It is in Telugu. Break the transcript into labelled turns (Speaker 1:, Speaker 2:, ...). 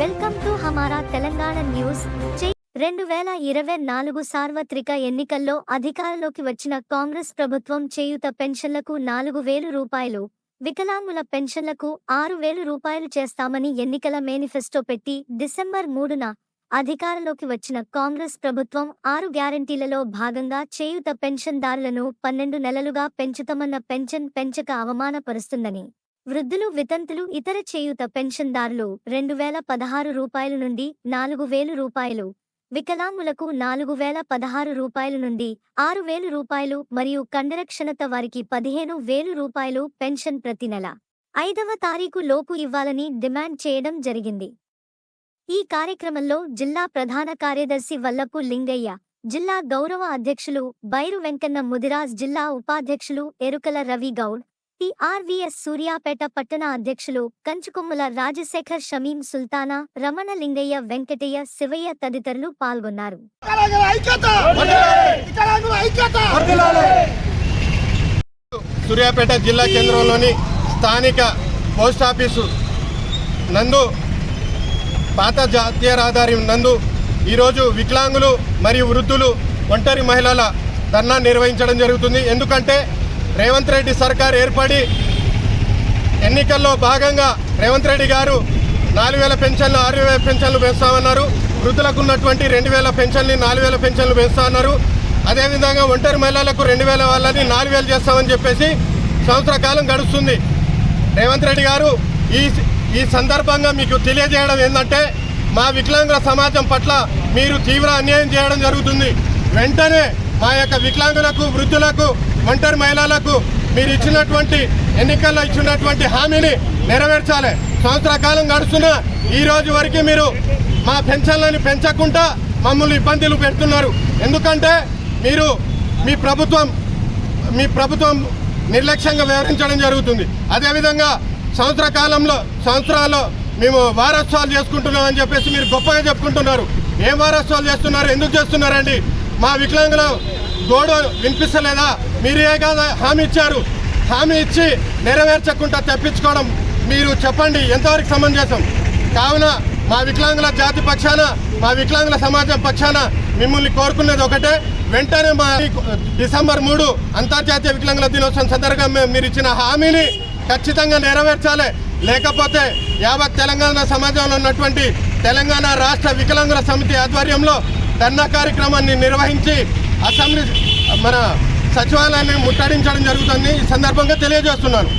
Speaker 1: Welcome to Hamara Telangana news. రెండు వేల ఇరవై నాలుగు సార్వత్రిక ఎన్నికల్లో అధికారంలోకి వచ్చిన కాంగ్రెస్ ప్రభుత్వం చేయుత పెన్షన్లకు నాలుగు వేలు రూపాయలు వికలాంగుల పెన్షన్లకు ఆరు వేలు రూపాయలు చేస్తామని ఎన్నికల మేనిఫెస్టో పెట్టి డిసెంబర్ మూడున అధికారంలోకి వచ్చిన కాంగ్రెస్ ప్రభుత్వం ఆరు గ్యారంటీలలో భాగంగా చేయుత పెన్షన్దారులను పన్నెండు నెలలుగా పెంచుతామన్న పెన్షన్ పెంచక అవమానపరుస్తుందని వృద్ధులు వితంతులు ఇతర చేయుత పెన్షన్దారులు రెండు వేల పదహారు రూపాయల నుండి నాలుగు వేలు రూపాయలు. వికలాంగులకు నాలుగు వేల పదహారు రూపాయల నుండి ఆరు వేలు రూపాయలు మరియు కండరక్షణత వారికి పదిహేను వేలు రూపాయలు పెన్షన్ ప్రతి నెల. ఐదవ తారీఖు లోపు ఇవ్వాలని డిమాండ్ చేయడం జరిగింది. ఈ కార్యక్రమంలో జిల్లా ప్రధాన కార్యదర్శి వల్లపు లింగయ్య జిల్లా గౌరవ అధ్యక్షులు బైరు వెంకన్న ముదిరాజ్ జిల్లా ఉపాధ్యక్షులు ఎరుకల రవి గౌడ్ టిఆర్వీఎస్ సూర్యాపేట పట్టణ అధ్యక్షులు కంచుకొమ్ముల రాజశేఖర్ షమీం సుల్తానా రమణ లింగయ్య వెంకటయ్య శివయ్య తదితరులు పాల్గొన్నారు.
Speaker 2: సూర్యాపేట జిల్లా కేంద్రంలోని స్థానిక పోస్ట్ ఆఫీసు నందు పాత జాతీయ రహదారి నందు ఈరోజు వికలాంగులు మరియు వృద్ధులు ఒంటరి మహిళల ధర్నా నిర్వహించడం జరుగుతుంది. ఎందుకంటే రేవంత్ రెడ్డి సర్కార్ ఏర్పడి ఎన్నికల్లో భాగంగా రేవంత్ రెడ్డి గారు నాలుగు వేల పెన్షన్లు ఆరు వేల పెన్షన్లు పెంచుతామన్నారు వృద్ధులకు ఉన్నటువంటి రెండు వేల పెన్షన్లు నాలుగు వేల పెన్షన్లు పెంచుతామన్నారు అదేవిధంగా ఒంటరి మహిళలకు రెండు వేల వాళ్ళని నాలుగు వేలు చేస్తామని చెప్పేసి సంవత్సర కాలం గడుస్తుంది. రేవంత్ రెడ్డి గారు ఈ ఈ సందర్భంగా మీకు తెలియజేయడం ఏంటంటే మా వికలాంగుల సమాజం పట్ల మీరు తీవ్ర అన్యాయం చేయడం జరుగుతుంది. వెంటనే మా యొక్క వికలాంగులకు వృద్ధులకు ఒంటరి మహిళలకు మీరు ఇచ్చినటువంటి ఎన్నికల్లో ఇచ్చినటువంటి హామీని నెరవేర్చాలి. సంవత్సర కాలం గడుస్తున్నా ఈ రోజు వరకు మీరు మా పెన్షన్లను పెంచకుండా మమ్మల్ని ఇబ్బందులు పెడుతున్నారు. ఎందుకంటే మీరు మీ ప్రభుత్వం మీ ప్రభుత్వం నిర్లక్ష్యంగా వ్యవహరించడం జరుగుతుంది. అదేవిధంగా సంవత్సర కాలంలో సంవత్సరాల్లో మేము వారోత్సవాలు చేసుకుంటున్నాం అని చెప్పేసి మీరు గొప్పగా చెప్పుకుంటున్నారు. ఏం వారోత్సవాలు చేస్తున్నారు? ఎందుకు చేస్తున్నారండి? మా వికలాంగుల గోడు వినిపిస్తలేదా? మీరే కాదా హామీ ఇచ్చారు. హామీ ఇచ్చి నెరవేర్చకుండా తెప్పించుకోవడం మీరు చెప్పండి ఎంతవరకు సమంజసం? కావున మా వికలాంగుల జాతి పక్షాన మా వికలాంగుల సమాజం పక్షాన మిమ్మల్ని కోరుకునేది ఒకటే. వెంటనే మా డిసెంబర్ మూడు అంతర్జాతీయ వికలాంగుల దినోత్సవం సందర్భంగా మీరు ఇచ్చిన హామీని ఖచ్చితంగా నెరవేర్చాలి. లేకపోతే యావత్ తెలంగాణ సమాజంలో ఉన్నటువంటి తెలంగాణ రాష్ట్ర వికలాంగుల సమితి ఆధ్వర్యంలో ధర్నా కార్యక్రమాన్ని నిర్వహించి అసెంబ్లీ మన సచివాలయాన్ని ముట్టడించడం జరుగుతుంది. ఈ సందర్భంగా తెలియజేస్తున్నాను.